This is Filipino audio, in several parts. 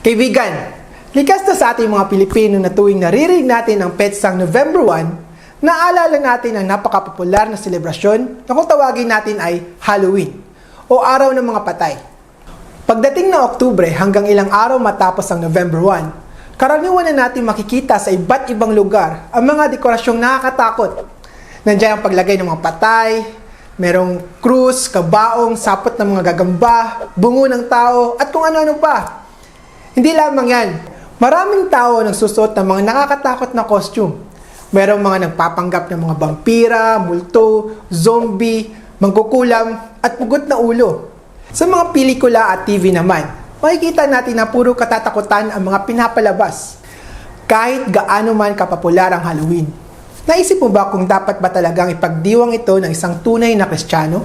Kaibigan, likas na sa ating mga Pilipino na tuwing naririnig natin ang petsang November 1, naalala natin ang napakapopular na selebrasyon na kung tawagin natin ay Halloween o Araw ng Mga Patay. Pagdating ng Oktubre hanggang ilang araw matapos ang November 1, karaniwan na natin makikita sa iba't ibang lugar ang mga dekorasyong nakakatakot. Nandiyan ang paglagay ng mga patay, merong krus, kabaong, sapot ng mga gagamba, bungo ng tao, at kung ano-ano pa. Hindi lamang yan. Maraming tao ang nagsusuot ng mga nakakatakot na costume. Merong mga nagpapanggap ng mga vampira, multo, zombie, mangkukulam, at pugot na ulo. Sa mga pelikula at TV naman, makikita natin na puro katatakutan ang mga pinapalabas. Kahit gaano man kapopular ang Halloween. Naisip mo ba kung dapat ba talagang ipagdiwang ito ng isang tunay na Kristiyano?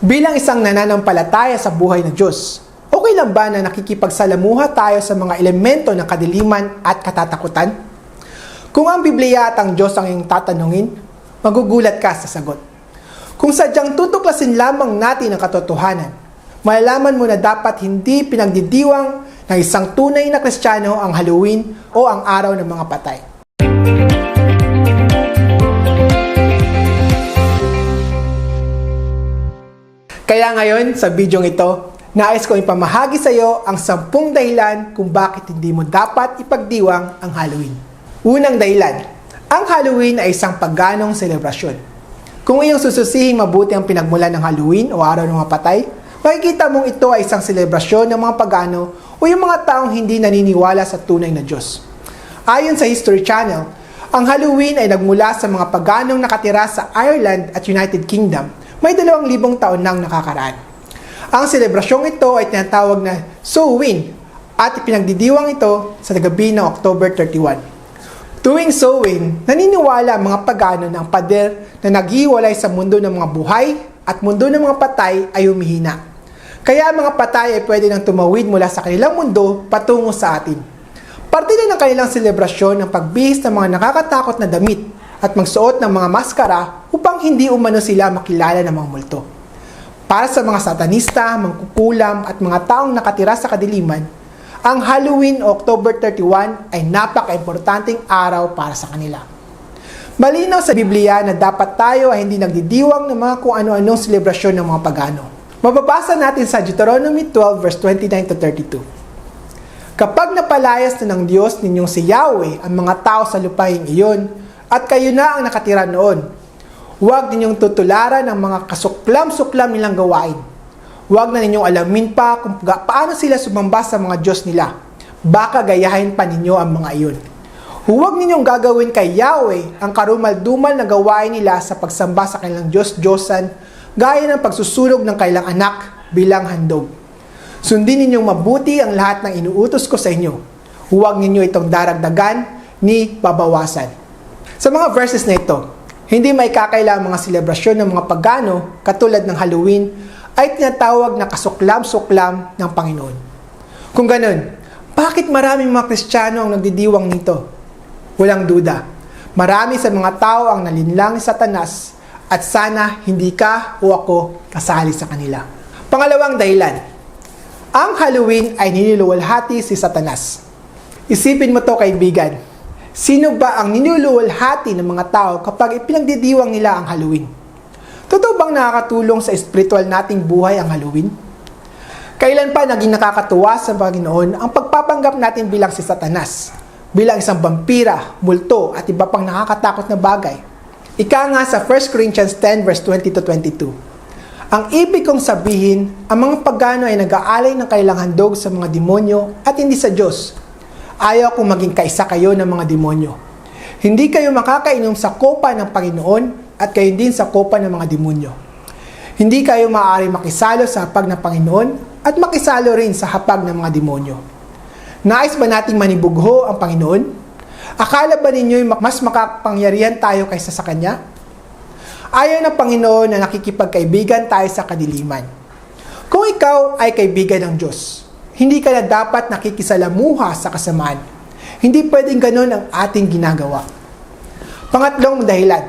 Bilang isang nananampalataya sa buhay ng Diyos, okay lang ba na nakikipagsalamuha tayo sa mga elemento ng kadiliman at katatakutan? Kung ang Biblia at ang Diyos ang iyong tatanungin, magugulat ka sa sagot. Kung sadyang tutuklasin lamang natin ang katotohanan, malalaman mo na dapat hindi pinagdidiwang ng isang tunay na Kristiyano ang Halloween o ang araw ng mga patay. Kaya ngayon, sa bidyong ito, nais kong ipamahagi sa iyo ang sampung dahilan kung bakit hindi mo dapat ipagdiwang ang Halloween. Unang dahilan, ang Halloween ay isang paganong selebrasyon. Kung iyong sususihin mabuti ang pinagmulan ng Halloween o Araw ng mga Patay, makikita mong ito ay isang selebrasyon ng mga pagano o yung mga taong hindi naniniwala sa tunay na Diyos. Ayon sa History Channel, ang Halloween ay nagmula sa mga paganong nakatira sa Ireland at United Kingdom may dalawang libong taon nang nakakaraan. Ang selebrasyong ito ay tinatawag na Samhain at pinagdidiwang ito sa gabi ng October 31. Tuwing Samhain, naniniwala ang mga pagano ang pader na naghiwalay sa mundo ng mga buhay at mundo ng mga patay ay humihina. Kaya ang mga patay ay pwede nang tumawid mula sa kanilang mundo patungo sa atin. Parte na ng kanilang selebrasyon ang pagbihis ng mga nakakatakot na damit at magsuot ng mga maskara upang hindi umano sila makilala ng mga multo. Para sa mga satanista, mangkukulam at mga taong nakatira sa kadiliman, ang Halloween o October 31 ay napaka-importanting araw para sa kanila. Malinaw sa Biblia na dapat tayo ay hindi nagdidiwang ng mga kung ano-anong selebrasyon ng mga pagano. Mababasa natin sa Deuteronomy 12 verse 29 to 32. Kapag napalayas na ng Diyos ninyong si Yahweh ang mga tao sa lupaing iyon, at kayo na ang nakatira noon, huwag ninyong tutularan ang mga kasuklam-suklam nilang gawain. Huwag na ninyong alamin pa kung paano sila sumamba sa mga Diyos nila. Baka gayahin pa ninyo ang mga iyon. Huwag ninyong gagawin kay Yahweh ang karumal-dumal na gawain nila sa pagsamba sa kanilang Diyos-Diyosan gaya ng pagsusunog ng kailang anak bilang handog. Sundin ninyong mabuti ang lahat ng inuutos ko sa inyo. Huwag ninyo itong daragdagan ni babawasan. Sa mga verses na ito, hindi may kakailang mga selebrasyon ng mga pagano katulad ng Halloween ay tinatawag na kasuklam-suklam ng Panginoon. Kung ganun, bakit maraming mga Kristiyano ang nagdidiwang nito? Walang duda. Marami sa mga tao ang nalinlang ni Satanas at sana hindi ka o ako kasali sa kanila. Pangalawang dahilan, ang Halloween ay niluluwalhati si Satanas. Isipin mo to kaibigan, Sino ba ang ninuluwalhati ng mga tao kapag ipinagdidiwang nila ang Halloween? Totoo bang nakakatulong sa spiritual nating buhay ang Halloween? Kailan pa naging nakakatuwa sa Panginoon ang pagpapanggap natin bilang si Satanas, bilang isang vampira, multo at iba pang nakakatakot na bagay? Ika nga sa 1 Corinthians 10 verse 20 to 22. Ang ibig kong sabihin, ang mga pagano ay nag-aalay ng kailang handog sa mga demonyo at hindi sa Diyos ayaw kong maging kaisa kayo ng mga demonyo. Hindi kayo makakainom sa kopa ng Panginoon at kayo din sa kopa ng mga demonyo. Hindi kayo maaari makisalo sa hapag ng Panginoon at makisalo rin sa hapag ng mga demonyo. Nais ba nating manibugho ang Panginoon? Akala ba ninyo mas makapangyarihan tayo kaysa sa Kanya? Ayaw ng Panginoon na nakikipagkaibigan tayo sa kadiliman. Kung ikaw ay kaibigan ng Diyos, hindi ka na dapat nakikisalamuha sa kasamaan. Hindi pwedeng ganun ang ating ginagawa. Pangatlong dahilan,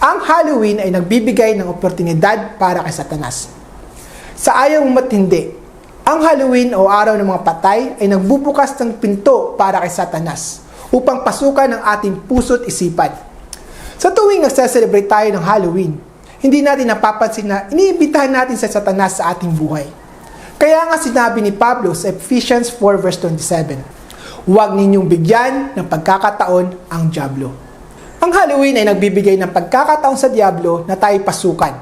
ang Halloween ay nagbibigay ng oportunidad para kay Satanas. Sa ayaw mong matindi, Ang Halloween o araw ng mga patay ay nagbubukas ng pinto para kay Satanas upang pasukan ang ating puso't isipan. Sa tuwing nagse-celebrate tayo ng Halloween, hindi natin napapansin na iniimbitahan natin sa Satanas sa ating buhay. Kaya nga sinabi ni Pablo sa Ephesians 4 verse 27, Huwag ninyong bigyan ng pagkakataon ang Diablo. Ang Halloween ay nagbibigay ng pagkakataon sa Diablo na tayo pasukan.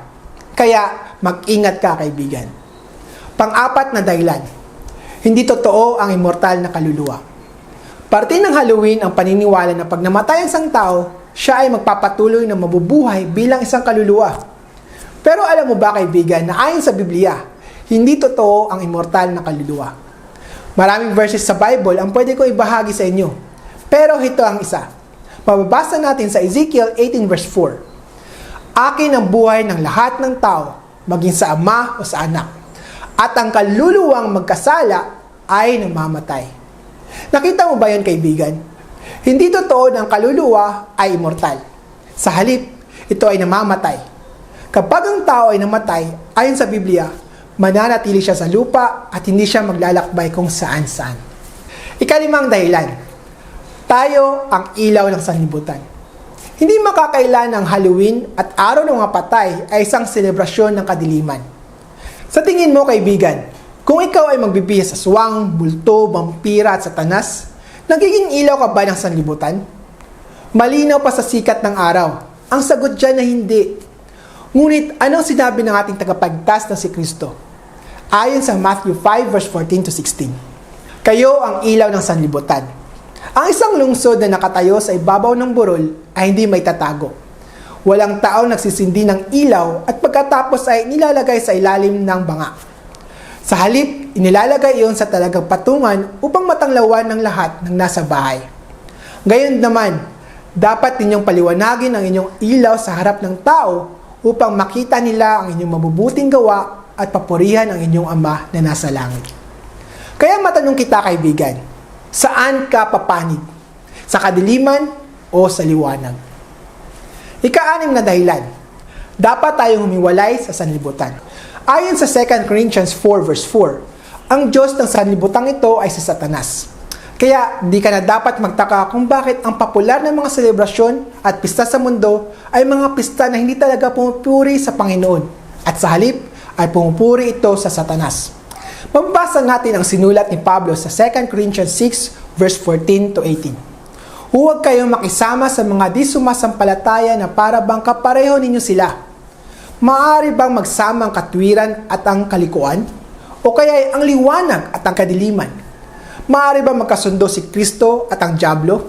Kaya mag-ingat ka kaibigan. Pang-apat na dahilan, hindi totoo ang immortal na kaluluwa. Parte ng Halloween ang paniniwala na pag namatay ang isang tao, siya ay magpapatuloy na mabubuhay bilang isang kaluluwa. Pero alam mo ba kaibigan na ayon sa Biblia, hindi totoo ang immortal na kaluluwa. Maraming verses sa Bible ang pwede ko ibahagi sa inyo. Pero ito ang isa. Mababasa natin sa Ezekiel 18 verse 4. Akin ang buhay ng lahat ng tao, maging sa ama o sa anak. At ang kaluluwang magkasala ay namamatay. Nakita mo ba yan kaibigan? Hindi totoo na ang kaluluwa ay immortal. Sa halip, ito ay namamatay. Kapag ang tao ay namatay, ayon sa Biblia, mananatili siya sa lupa at hindi siya maglalakbay kung saan-saan. Ikalimang dahilan, tayo ang ilaw ng sanlibutan. Hindi makakailan ang Halloween at araw ng mga patay ay isang selebrasyon ng kadiliman. Sa tingin mo kaibigan, kung ikaw ay magbibihis sa swang, bulto, vampira at satanas, nagiging ilaw ka ba ng sanlibutan? Malinaw pa sa sikat ng araw. Ang sagot dyan na hindi. Ngunit anong sinabi ng ating tagapagtas na si Kristo? Ayon sa Matthew 5 verse 14 to 16. Kayo ang ilaw ng sanlibutan. Ang isang lungsod na nakatayo sa ibabaw ng burol ay hindi may tatago. Walang tao nagsisindi ng ilaw at pagkatapos ay nilalagay sa ilalim ng banga. Sa halip, inilalagay iyon sa talagang patungan upang matanglawan ng lahat ng nasa bahay. Gayon naman, dapat ninyong paliwanagin ang inyong ilaw sa harap ng tao upang makita nila ang inyong mabubuting gawa at papurihan ang inyong ama na nasa langit. Kaya matanong kita kaibigan, saan ka papanig? Sa kadiliman o sa liwanag? Ika-anim na dahilan, dapat tayong humiwalay sa sanlibutan. Ayon sa 2 Corinthians 4 verse 4, ang Diyos ng sanlibutan ito ay si Satanas. Kaya di ka na dapat magtaka kung bakit ang popular na mga selebrasyon at pista sa mundo ay mga pista na hindi talaga pumupuri sa Panginoon at sa halip ay pumupuri ito sa Satanas. Mababasa natin ang sinulat ni Pablo sa 2 Corinthians 6 verse 14 to 18. Huwag kayong makisama sa mga di sumasampalataya na para bang kapareho ninyo sila. Maaari bang magsama ang katwiran at ang kalikuan? O kaya ay ang liwanag at ang kadiliman? Maaari ba magkasundo si Kristo at ang Diablo?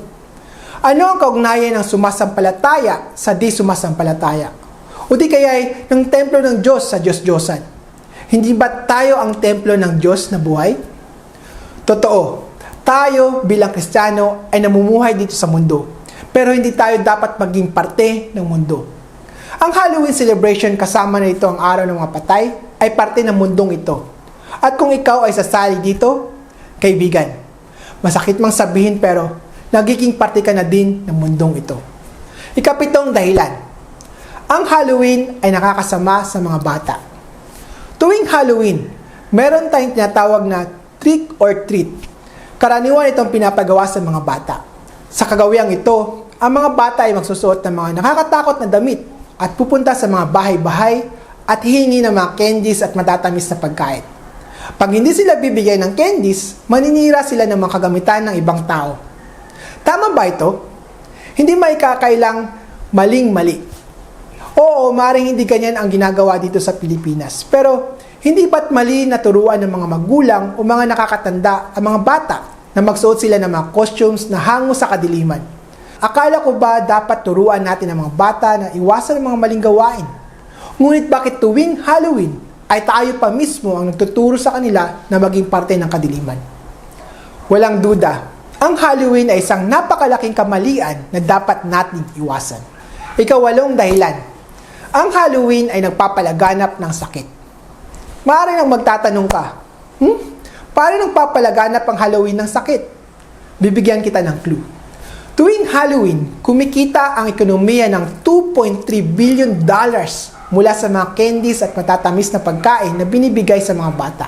Ano ang kaugnayan ng sumasampalataya sa di sumasampalataya? O di kaya ay ng templo ng Diyos sa Diyos-Diyosan? Hindi ba tayo ang templo ng Diyos na buhay? Totoo, tayo bilang Kristiyano ay namumuhay dito sa mundo. Pero hindi tayo dapat maging parte ng mundo. Ang Halloween celebration kasama na ito ang araw ng mga patay ay parte ng mundong ito. At kung ikaw ay sasali dito, kaibigan, masakit mang sabihin pero nagiging parte ka na din ng mundong ito. Ikapitong dahilan, ang Halloween ay nakakasama sa mga bata. Tuwing Halloween, meron tayong tinatawag na trick or treat. Karaniwan itong pinapagawa sa mga bata. Sa kagawiang ito, ang mga bata ay magsusuot ng mga nakakatakot na damit at pupunta sa mga bahay-bahay at hihingi ng mga candies at matatamis na pagkain. Pag hindi sila bibigay ng candies, maninira sila ng mga kagamitan ng ibang tao. Tama ba ito? Hindi maikakailang maling-mali. Oo, maring hindi ganyan ang ginagawa dito sa Pilipinas. Pero hindi ba't mali na turuan ng mga magulang o mga nakakatanda ang mga bata na magsuot sila ng mga costumes na hango sa kadiliman? Akala ko ba dapat turuan natin ang mga bata na iwasan ang mga maling gawain? Ngunit bakit tuwing Halloween ay tayo pa mismo ang nagtuturo sa kanila na maging parte ng kadiliman? Walang duda, ang Halloween ay isang napakalaking kamalian na dapat nating iwasan. Ikawalong dahilan, ang Halloween ay nagpapalaganap ng sakit. Maaari nang magtatanong ka, hmm? Paano nagpapalaganap ang Halloween ng sakit? Bibigyan kita ng clue. Tuwing Halloween, kumikita ang ekonomiya ng 2.3 billion dollars mula sa mga candies at matatamis na pagkain na binibigay sa mga bata.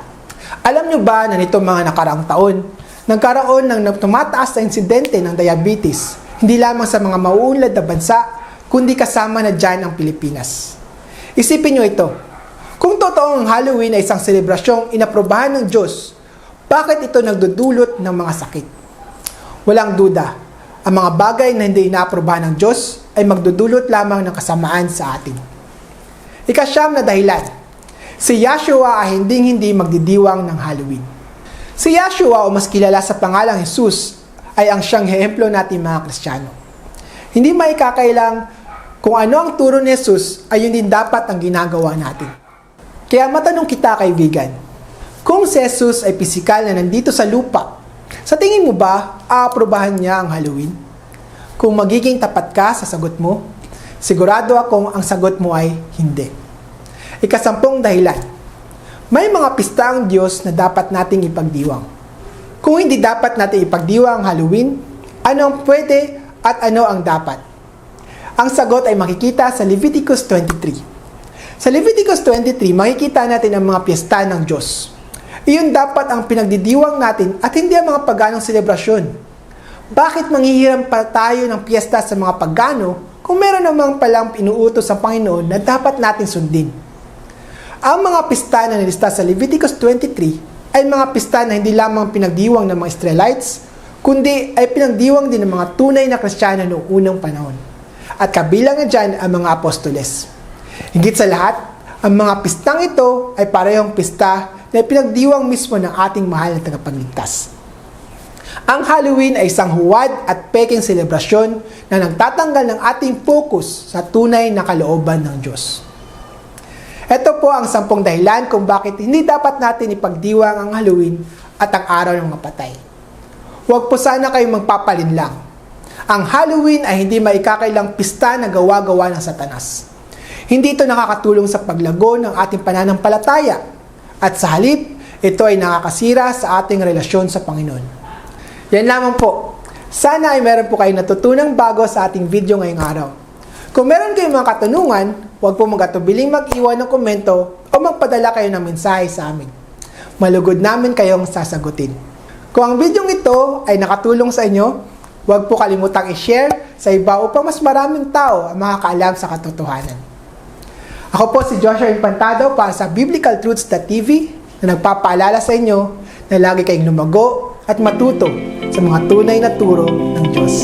Alam nyo ba na nito mga nakaraang taon, nagkaroon ng tumataas na insidente ng diabetes, hindi lamang sa mga mauunlad na bansa, kundi kasama na dyan ang Pilipinas. Isipin nyo ito, kung totoong ang Halloween ay isang selebrasyong inaprobahan ng Diyos, bakit ito nagdudulot ng mga sakit? Walang duda, ang mga bagay na hindi inaaprobahan ng Diyos ay magdudulot lamang ng kasamaan sa atin. Ikasyam na dahilan, si Yahshua ay hindi-hindi magdidiwang ng Halloween. Si Yahshua o mas kilala sa pangalang Jesus ay ang siyang ehemplo natin mga Kristiyano. Hindi maikakailang kung ano ang turo ni Jesus ay yun din dapat ang ginagawa natin. Kaya matanong kita kaibigan, kung si Jesus ay pisikal na nandito sa lupa, sa tingin mo ba aaprobahan niya ang Halloween? Kung magiging tapat ka sa sagot mo, sigurado akong ang sagot mo ay hindi. Ikasampung dahilan, may mga pista ang Diyos na dapat nating ipagdiwang. Kung hindi dapat natin ipagdiwang ang Halloween, ano ang pwede at ano ang dapat? Ang sagot ay makikita sa Leviticus 23. Sa Leviticus 23, makikita natin ang mga piyesta ng Diyos. Iyon dapat ang pinagdidiwang natin at hindi ang mga paganong selebrasyon. Bakit manghihiram pa tayo ng piyesta sa mga pagano kung meron namang palang pinuutos sa Panginoon na dapat natin sundin? Ang mga pista na nilista sa Leviticus 23 ay mga pista na hindi lamang pinagdiwang ng mga Israelites, kundi ay pinagdiwang din ng mga tunay na Kristiyano noong unang panahon. At kabilang na dyan ang mga apostoles. Higit sa lahat, ang mga pistang ito ay parehong pista na pinagdiwang mismo ng ating mahal na tagapagligtas. Ang Halloween ay isang huwad at peking selebrasyon na nagtatanggal ng ating focus sa tunay na kalooban ng Diyos. Ito po ang sampung dahilan kung bakit hindi dapat natin ipagdiwang ang Halloween at ang araw ng mapatay. Huwag po sana kayong magpapalinlang. Ang Halloween ay hindi maikakailang pista na gawa-gawa ng satanas. Hindi ito nakakatulong sa paglago ng ating pananampalataya at sa halip, ito ay nakakasira sa ating relasyon sa Panginoon. Yan lamang po. Sana ay meron po kayong natutunang bago sa ating video ngayong araw. Kung meron kayong mga katanungan, huwag po magatubiling mag-iwan ng komento o magpadala kayo ng mensahe sa amin. Malugod namin kayong sasagutin. Kung ang video ito ay nakatulong sa inyo, huwag po kalimutang i-share sa iba upang mas maraming tao ang makakaalam sa katotohanan. Ako po si Joshua Impantado para sa biblicaltruths.tv na nagpapaalala sa inyo na lagi kayong lumago at matuto sa mga tunay na turo ng Diyos.